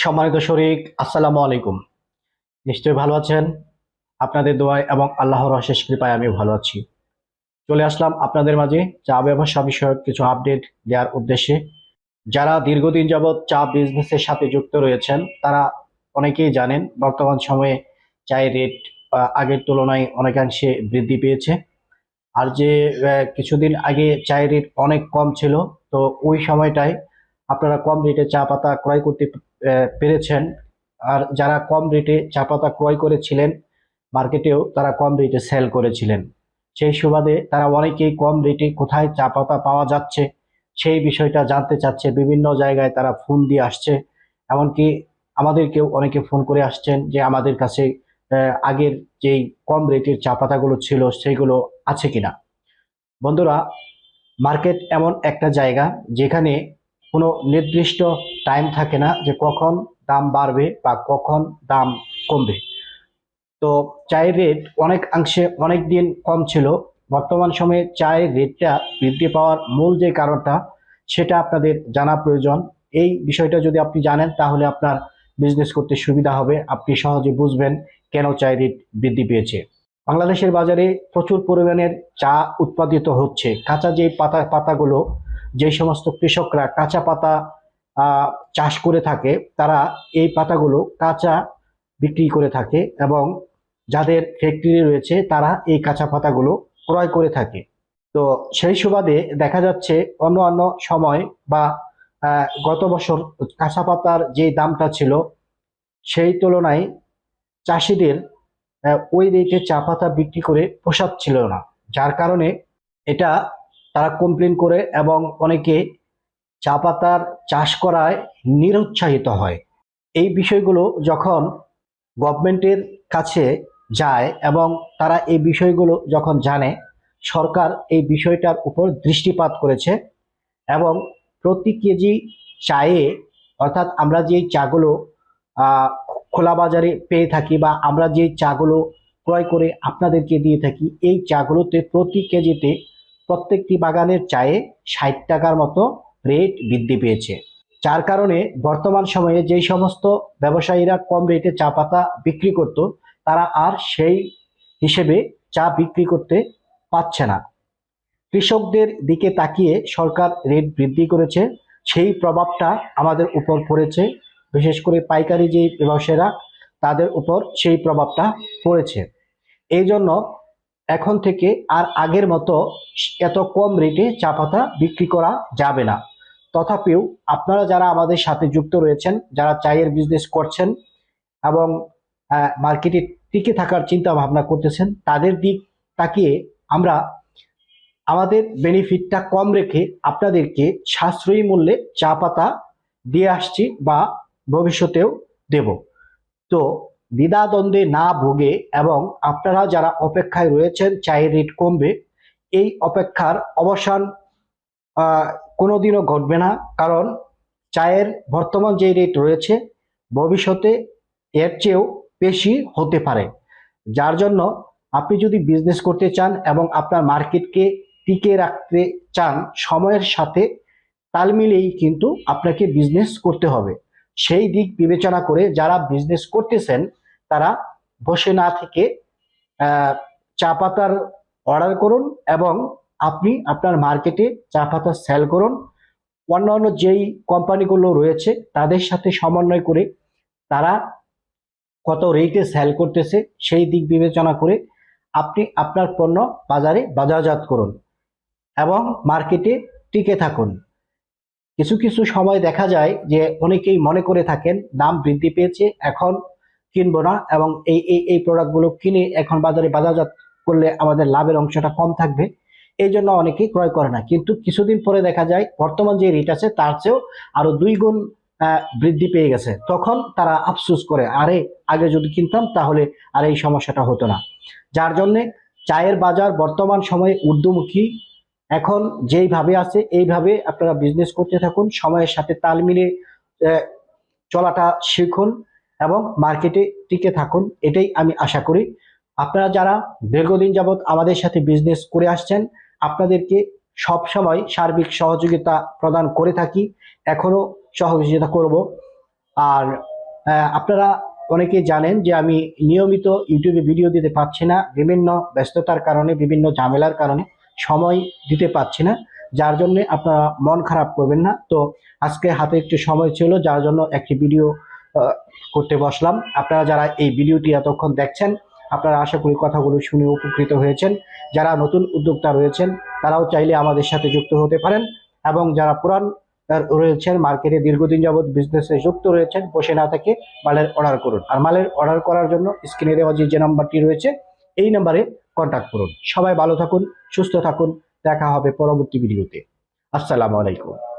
সম্মানিত শরিক, আসসালামু আলাইকুম। নিশ্চয়ই ভালো আছেন? আপনাদের দোয়ায় এবং আল্লাহর অশেষ কৃপায় আমি ভালো আছি। চলে আসলাম আপনাদের মাঝে চা ব্যবসা বিষয়ক কিছু আপডেট দেওয়ার উদ্দেশ্যে। যারা দীর্ঘদিন যাবৎ চা বিজনেসের সাথে যুক্ত রয়েছেন, তারা অনেকেই জানেন বর্তমান সময়ে চায়ের রেট আগের তুলনায় অনেকাংশে বৃদ্ধি পেয়েছে। আর যে কিছুদিন আগে চায়ের রেট অনেক কম ছিল, তো ওই সময়টায় আপনারা কম রেটে চা পাতা ক্রয় করতে পেরেছেন। আর যারা কম রেটে চা পাতা ক্রয় করেছিলেন, মার্কেটেও তারা কম রেটে সেল করেছিলেন। সেই সুবাদে তারা অনেকেই কম রেটে কোথায় চা পাতা পাওয়া যাচ্ছে, সেই বিষয়টা জানতে চাচ্ছে। বিভিন্ন জায়গায় তারা ফোন দিয়ে আসছে। এমনকি আমাদেরকেও অনেকে ফোন করে আসছেন যে, আমাদের কাছে আগের যেই কম রেটের চা পাতাগুলো ছিল সেইগুলো আছে কিনা? বন্ধুরা, মার্কেট এমন একটা জায়গা যেখানে কোনো নির্দিষ্ট টাইম থাকে না যে কখন দাম বাড়বে বা কখন দাম কমবে। তো চায়ের রেট অনেক অংশে অনেক দিন কম ছিল। বর্তমান সময়ে চায়ের রেটটা বৃদ্ধি পাওয়ার মূল যে কারণটা, সেটা আপনাদের জানা প্রয়োজন। এই বিষয়টা যদি আপনি জানেন, তাহলে আপনার বিজনেস করতে সুবিধা হবে। আপনি সহজে বুঝবেন কেন চায়ের রেট বৃদ্ধি পেয়েছে। বাংলাদেশের বাজারে প্রচুর পরিমাণের চা উৎপাদিত হচ্ছে। কাঁচা যে পাতা পাতাগুলো যে সমস্ত কৃষকরা কাঁচা পাতা চাষ করে থাকে, তারা এই পাতাগুলো কাঁচা বিক্রি করে থাকে এবং যাদের ফ্যাক্টরি রয়েছে, তারা এই কাঁচা পাতাগুলো ক্রয় করে থাকে। তো সেই সুবাদে দেখা যাচ্ছে অন্য অন্য সময় বা গত বছর কাঁচা পাতার যে দামটা ছিল, সেই তুলনায় চাষিদের ওই রেটে চা পাতা বিক্রি করে পোষাচ্ছিল না। যার কারণে এটা তারা কমপ্লেন করে এবং অনেকে চা পাতার চাষ করায় নিরুৎসাহিত হয়। এই বিষয়গুলো যখন গভর্নমেন্টের কাছে যায় এবং তারা এই বিষয়গুলো যখন জানে, সরকার এই বিষয়টার উপর দৃষ্টিপাত করেছে এবং প্রতি কেজি চায়ে অর্থাৎ আমরা যে চাগুলো খোলা বাজারে পেয়ে থাকি বা আমরা যে চাগুলো ক্রয় করে আপনাদেরকে দিয়ে থাকি, এই চাগুলোতে প্রতি কেজিতে প্রত্যেকটি বাগানের চায়ে ষাট টাকার মতো রেট বৃদ্ধি পেয়েছে। যার কারণে বর্তমান সময়ে যেই সমস্ত ব্যবসায়ীরা কম রেটে চা পাতা বিক্রি করত, তারা আর সেই হিসেবে চা বিক্রি করতে পারছে না। কৃষকদের দিকে তাকিয়ে সরকার রেট বৃদ্ধি করেছে, সেই প্রভাবটা আমাদের উপর পড়েছে। বিশেষ করে পাইকারি যে ব্যবসায়ীরা, তাদের উপর সেই প্রভাবটা পড়েছে। এই জন্য এখন থেকে আর আগের মতো এত কম রেটে চা পাতা বিক্রি করা যাবে না। তথাপিও আপনারা যারা আমাদের সাথে যুক্ত রয়েছেন, যারা চায়ের বিজনেস করছেন এবং মার্কেটে টিকে থাকার চিন্তা ভাবনা করতেছেন, তাদের দিক তাকিয়ে আমরা আমাদের বেনিফিটটা কম রেখে আপনাদেরকে সাশ্রয়ী মূল্যে চা পাতা দিয়ে আসছি বা ভবিষ্যতেও দেব। তো দ্বিধাদ্বন্দ্বে না ভোগে এবং আপনারা যারা অপেক্ষায় রয়েছেন চায়ের রেট কমবে, এই অপেক্ষার অবসান কোনোদিনও ঘটবে না। কারণ চায়ের বর্তমান যে রেট রয়েছে, ভবিষ্যতে এর চেয়েও বেশি হতে পারে। যার জন্য আপনি যদি বিজনেস করতে চান এবং আপনার মার্কেটকে টিকে রাখতে চান, সময়ের সাথে তাল মিলিয়েই কিন্তু আপনাকে বিজনেস করতে হবে। সেই দিক বিবেচনা করে যারা বিজনেস করতেছেন তারা বসে না থেকে চা পাতার অর্ডার করুন এবং আপনি আপনার মার্কেটে চা পাতা সেল করুন। অন্যান্য যেই কোম্পানিগুলো রয়েছে, তাদের সাথে সমন্বয় করে তারা কত রেটে সেল করতেছে, সেই দিক বিবেচনা করে আপনি আপনার পণ্য বাজারে বাজারজাত করুন এবং মার্কেটে টিকে থাকুন। কিছু কিছু সময় দেখা যায় যে অনেকেই মনে করে থাকেন, দাম বৃদ্ধি পেয়েছে, এখন কিনবো না এবং এই এই এই প্রোডাক্টগুলো কিনে এখন বাজারে বাজারজাত করলে আমাদের লাভের অংশটা কম থাকবে। এই জন্য অনেকেই ক্রয় করে না। কিন্তু কিছুদিন পরে দেখা যায়, বর্তমান যে রেট আছে তার চেয়েও আরও দুই গুণ বৃদ্ধি পেয়ে গেছে। তখন তারা আফসোস করে, আরে, আগে যদি কিনতাম তাহলে আর এই সমস্যাটা হতো না। যার জন্যে চায়ের বাজার বর্তমান সময়ে ঊর্ধ্বমুখী। এখন যেইভাবে আছে, এইভাবে আপনারা বিজনেস করতে থাকুন, সময়ের সাথে তাল মিলিয়ে চলাটা শিখুন। এবং মার্কেটে টিকে থাকুন, এটাই আমি আশা করি। আপনারা যারা দীর্ঘদিন যাবৎ আমাদের সাথে বিজনেস করে আসছেন, আপনাদেরকে সব সময় সার্বিক সহযোগিতা প্রদান করে থাকি। এখনও সহযোগিতা করব। আর আপনারা অনেকেই জানেন যে আমি নিয়মিত ইউটিউবে ভিডিও দিতে পারছি না, বিভিন্ন ব্যস্ততার কারণে, বিভিন্ন ঝামেলার কারণে সময় দিতে পারছি না, যার জন্য আপনারা মন খারাপ করবেন না। তো আজকে হাতে একটু সময় ছিল, যার জন্য একটি ভিডিও করতে বসলাম। আপনারা যারা এই ভিডিওটি এতক্ষণ দেখছেন, আপনারা আশা করি কথাগুলো শুনে উপকৃত হয়েছেন। যারা নতুন উদ্যোক্তা রয়েছেন, তারাও চাইলে আমাদের সাথে যুক্ত হতে পারেন এবং যারা পুরান রয়েছেন, মার্কেটে দীর্ঘদিন যাবৎ বিজনেসে যুক্ত রয়েছেন, বসে না থেকে মালের অর্ডার করুন। আর মালের অর্ডার করার জন্য স্ক্রিনে দেওয়া যে যে নাম্বারটি রয়েছে, এই নাম্বারে কন্ট্যাক্ট করুন। সবাই ভালো থাকুন, সুস্থ থাকুন। দেখা হবে পরবর্তী ভিডিওতে। আসসালামু আলাইকুম।